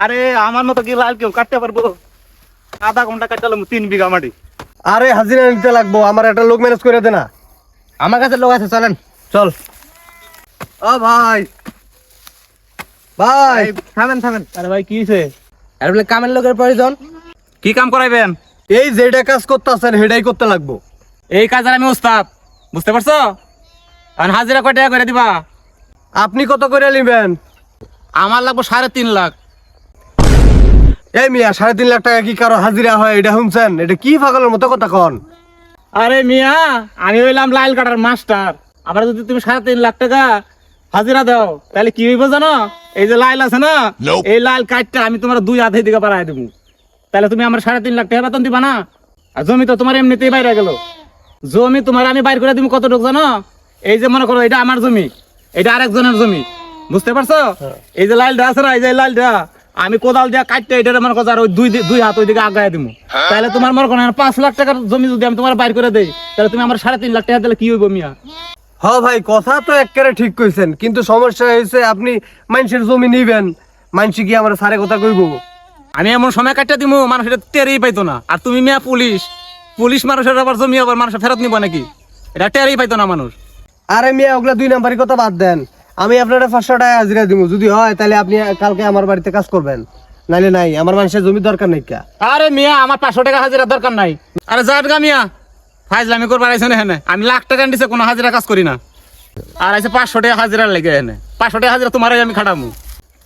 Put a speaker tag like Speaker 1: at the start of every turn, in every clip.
Speaker 1: আরে আমার মতো কি লাল কেউ কাটতে পারব? আধা ঘণ্টা কাটলাম তিন বিঘা মাটি।
Speaker 2: আরে হাজিরা নিতে লাগবো আমার একটা লোক ম্যানেজ করে দে না।
Speaker 3: আমার কাছে লোক আছে চলেন।
Speaker 2: চল। ও ভাই। ভাই।
Speaker 3: থামেন থামেন।
Speaker 1: আরে ভাই কি হয়েছে
Speaker 3: আর বলে কামের লোকের প্রয়োজন।
Speaker 1: কি কাম করাইবেন?
Speaker 2: এই যেটা কাজ করতেছেন সেটাই করতে লাগবো।
Speaker 1: এই কাজের আমি উস্তাদ বুঝতে পারছ? আর হাজিরা কয় টাকা করে দিবা?
Speaker 2: আপনি কত করে নিবেন?
Speaker 1: আমার লাগবো সাড়ে তিন লাখ।
Speaker 2: এই মিয়া সাড়ে তিন লাখ টাকা কি কারও হাজিরা হয়? এটা শুনছেন? এটা কি পাগলের মতো কথা কন?
Speaker 1: আরে মিয়া আমি হইলাম লাইল কাটার মাস্টার। আবার যদি তুমি সাড়ে তিন লাখ টাকা হাজিরা দাও তাহলে কি হইব জানো? এই যে লাইল আছে না এই লাইল কাটটা আমি তোমার দুই হাতে দিকে পাড়াই দেবো। তাহলে তুমি আমার সাড়ে তিন লাখ টাকা বেতন দিবা না? আর জমি তো তোমার এমনিতেই বাইরে গেল। জমি তোমার আমি বাইর করে দিব কতটুকু জানো? এই যে মনে করো এটা আমার জমি এটা আরেকজনের জমি। বুঝতে পারছ? এই যে লাইলটা আছে না এই যে লাইলটা আমি কোদাল দিয়ে কাটতে এটা মনে করো আর ওই দুই দুই হাত ওইদিকে আগায় দিব তাহলে তোমার মনে করো পাঁচ লাখ টাকার জমি যদি আমি তোমার বাইর করে দেই তাহলে তুমি আমার সাড়ে তিন লাখ টাকা দিলে কি হইব মিয়া?
Speaker 2: হ ভাই কথা তো একেবারে ঠিক কইছেন কিন্তু সমস্যা হয়েছে আপনি মানুষের জমি নিবেন মানুষ কি আমার সারে কথা কইব।
Speaker 1: আমি এমন সময় কাটতে দিব মানুষ এটা টেরই পাইতো না। আর তুমি মিয়া পুলিশ পুলিশ মানুষের আবার জমি আবার মানুষ ফেরত নিব নাকি? এটা টেরই পাইতো না মানুষ।
Speaker 2: আরে মিয়া ওগুলা দুই নাম্বারই কথা বাদ দেন। আমি আপনার পাঁচশো টাকা হাজিরা দিব যদি হয়, তাহলে আপনি কালকে আমার বাড়িতে কাজ করবেন। নাইলে নাই, আমার মানুষের জমি দরকার নাই কা।
Speaker 1: আরে মিয়া, আমার পাঁচশো টাকা হাজিরা দরকার নাই। আরে যাট গা মিয়া। ফাইজলামি করবার আইসে না হেনে আমি লাখ টাকা দিছে কোনো হাজিরা কাজ করি না। আর আইসে পাঁচশো টাকা হাজিরা লেগে হেনে পাঁচশো টাকা হাজিরা তোমার আমি খাটামু।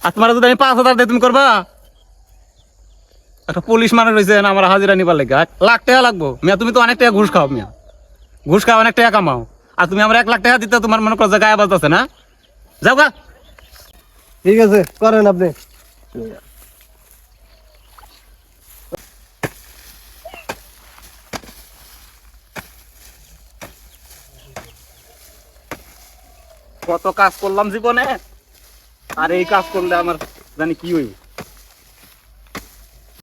Speaker 1: আর তোমার যদি আমি পাঁচ হাজার দিয়ে তুমি করবা? একটা পুলিশ মানুষ রয়েছে আমার হাজিরা নিবার লেগে। লাখ টাকা লাগবো। মিয়া, তুমি তো অনেক টাকা ঘুষ খাও মিয়া। ঘুষ খাও, অনেক টাকা কামাও। আর তুমি আমার এক লাখ টাকা দিতে তোমার মনে করো গায়ে বাজতেছে না? যাও গা।
Speaker 2: ঠিক আছে করেন আপনি।
Speaker 1: কত কাজ করলাম জীবনে আর এই কাজ করলে আমার জানি কি হইব।